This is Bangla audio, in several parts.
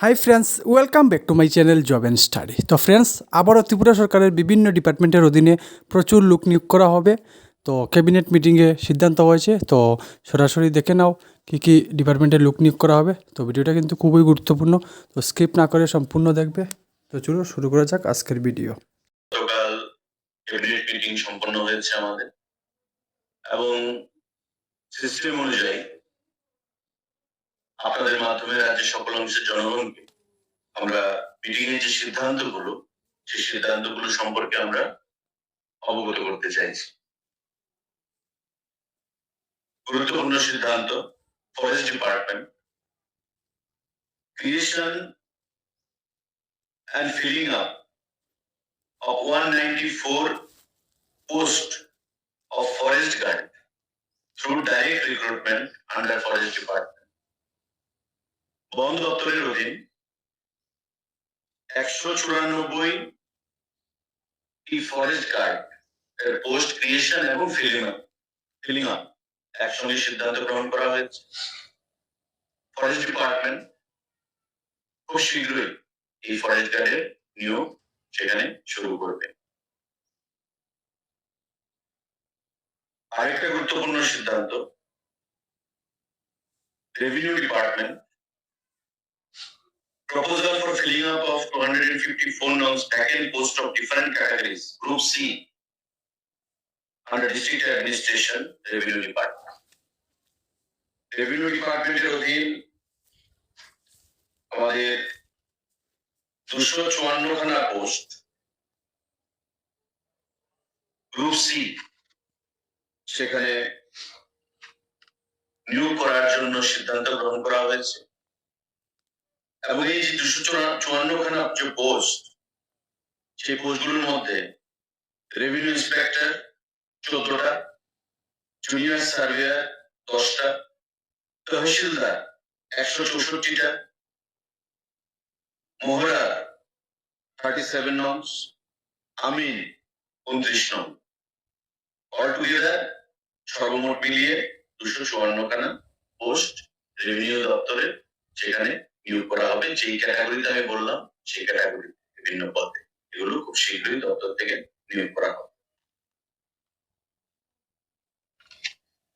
Hi friends welcome back to my channel job and study তো ফ্রেন্ডস আবারও ত্রিপুরা সরকারের বিভিন্ন ডিপার্টমেন্টের অধীনে প্রচুর লোক নিয়োগ করা হবে। তো ক্যাবিনেট মিটিংয়ে সিদ্ধান্ত হয়েছে। তো সরাসরি দেখে নাও কী কী ডিপার্টমেন্টের লোক নিয়োগ করা হবে। তো ভিডিওটা কিন্তু খুবই গুরুত্বপূর্ণ। তো স্কিপ না করে সম্পূর্ণ দেখবে। তো চলো শুরু করা যাক আজকের ভিডিও সম্পন্ন হয়েছে আমাদের। এবং সিস্টেম অনুযায়ী আপনাদের মাধ্যমে রাজ্যের সকল অংশের জনগণকে আমরা মিটিং এর যে সিদ্ধান্তগুলো সেই সিদ্ধান্তগুলো সম্পর্কে আমরা অবগত করতে চাইছি গুরুত্বপূর্ণ সিদ্ধান্ত forest department creation and filling up of 194 post of forest guard through direct recruitment under forest department. বন দপ্তরের অধীন একশো চুরানব্বই টি ফরেস্ট গার্ড এর পোস্ট ক্রিয়েশন এবং ফিলিং আপ ফিলিং আপ একসঙ্গে সিদ্ধান্ত গ্রহণ করা হয়েছে। ফরেস্ট ডিপার্টমেন্ট খুব শীঘ্রই এই ফরেস্ট গার্ডের নিয়োগ সেখানে শুরু করবে। আরেকটা গুরুত্বপূর্ণ সিদ্ধান্ত revenue department proposal for filling up of 254 norms vacant post of different categories group c under district administration revenue department revenue ডিপার্টমেন্টের অধীন আমাদের দুশো চুয়ান্ন খানা পোস্ট গ্রুপ সি সেখানে নিয়োগ করার জন্য সিদ্ধান্ত গ্রহণ করা হয়েছে এবং এই যে দুশো চুয়ান্ন খানা যে পোস্ট সেই পোস্টগুলোর মধ্যে রেভিনিউ ইন্সপেক্টর চোদ্দটা জুনিয়র সার্ভেয়ার দশটা, তহসিলদার একশো চৌষট্টিটা মোহরা থার্টি সেভেন নংস আমিন উনত্রিশ নং। অল টুগেদার সর্বমোট মিলিয়ে দুশো চুয়ান্ন খানা পোস্ট রেভিনিউ দপ্তরের সেখানে নিয়োগ করা হবে যেই ক্যাটাগরিতে আমি বললাম সেই ক্যাটাগরি বিভিন্ন পদে এগুলো খুব শীঘ্রই দপ্তর থেকে নিয়োগ করা হবে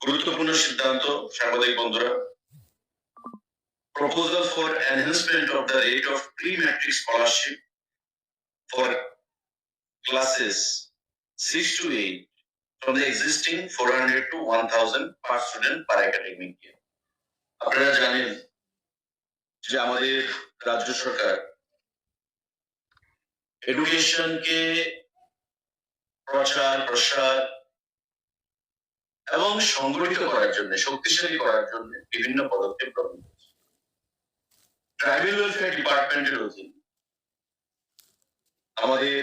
গুরুত্বপূর্ণ সিদ্ধান্ত সাংবাদিক বন্ধুরা proposal for enhancement of the rate of pre-matric scholarship for classes 6 to 8 from the existing 400 to 1000 per student per academic year. আপনারা জানেন যে আমাদের রাজ্য সরকার এডুকেশনকে প্রচার, প্রসার এবং সংগঠিত করার জন্য, শক্তিশালী করার জন্য বিভিন্ন পদক্ষেপ গ্রহণ করেছে। ট্রাইবেল ওয়েলফেয়ার ডিপার্টমেন্টের অধীন আমাদের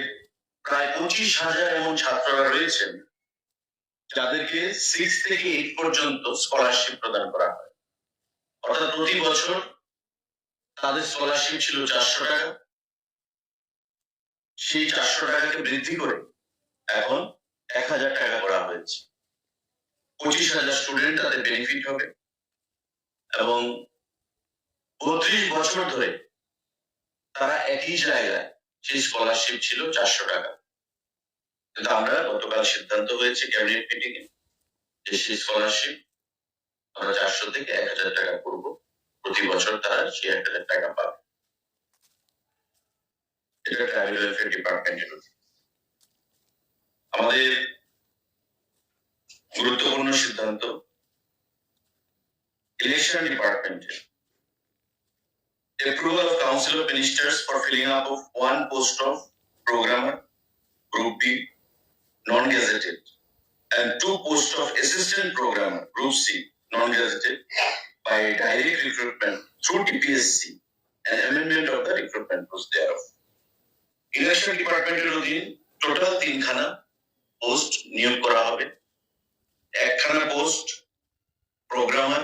প্রায় পঁচিশ হাজার এমন ছাত্ররা রয়েছেন যাদেরকে সিক্স থেকে এইট পর্যন্ত স্কলারশিপ প্রদান করা হয়। অর্থাৎ প্রতি বছর তাদের স্কলারশিপ ছিল চারশো টাকা। সেই চারশো টাকাকে বৃদ্ধি করে এখন এক হাজার টাকা করা হয়েছে। পঁচিশ হাজার স্টুডেন্ট তাদের বেনিফিট হবে এবং বত্রিশ বছর ধরে তারা একই জায়গায় সেই স্কলারশিপ ছিল চারশো টাকা। কিন্তু আমরা গতকাল সিদ্ধান্ত হয়েছে ক্যাবিনেট মিটিং এ যে সেই স্কলারশিপ আমরা চারশো থেকে এক হাজার টাকা করব। প্রতি বছর তারা এক হাজার টাকা পাবে এটা ট্রাইবেল ওয়েলফেয়ার ডিপার্টমেন্টের আমাদের গুরুত্বপূর্ণ সিদ্ধান্ত ইলেকশন ডিপার্টমেন্টের approval of Council of Ministers for filling up of one post of programmer, Group B, non-gazetted, and two posts of assistant programmer, Group C, non-gazetted, by direct recruitment through TPSC and amendment of the recruitment post thereof. Election ডিপার্টমেন্টের অধীন টোটাল তিনখানা পোস্ট নিয়োগ করা হবে। একখানা পোস্ট প্রোগ্রামার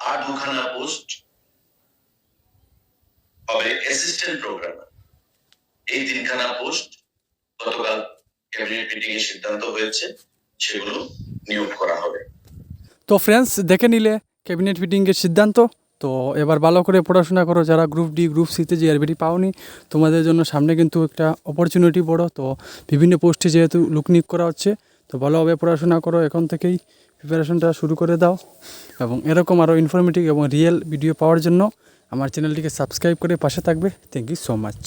আর দুখানা পোস্ট হবে অ্যাসিস্ট্যান্ট প্রোগ্রামার এই তিনখানা পোস্ট গতকাল ক্যাবিনেট মিটিং এ সিদ্ধান্ত হয়েছে, সেগুলো নিয়োগ করা হবে। তো ফ্রেন্ডস দেখে নিলে ক্যাবিনেট মিটিংয়ের সিদ্ধান্ত। তো এবার ভালো করে পড়াশোনা করো, যারা গ্রুপ ডি গ্রুপ সিতে যে আরবিটি পাওনি, তোমাদের জন্য সামনে কিন্তু একটা অপরচুনিটি বড়। তো বিভিন্ন পোস্টে যেহেতু লুক নিয়োগ করা হচ্ছে, তো ভালোভাবে পড়াশোনা করো, এখন থেকেই প্রিপারেশনটা শুরু করে দাও। এবং এরকম আরও ইনফরমেটিভ এবং রিয়েল ভিডিও পাওয়ার জন্য আমার চ্যানেলটিকে সাবস্ক্রাইব করে পাশে থাকবে। Thank you so much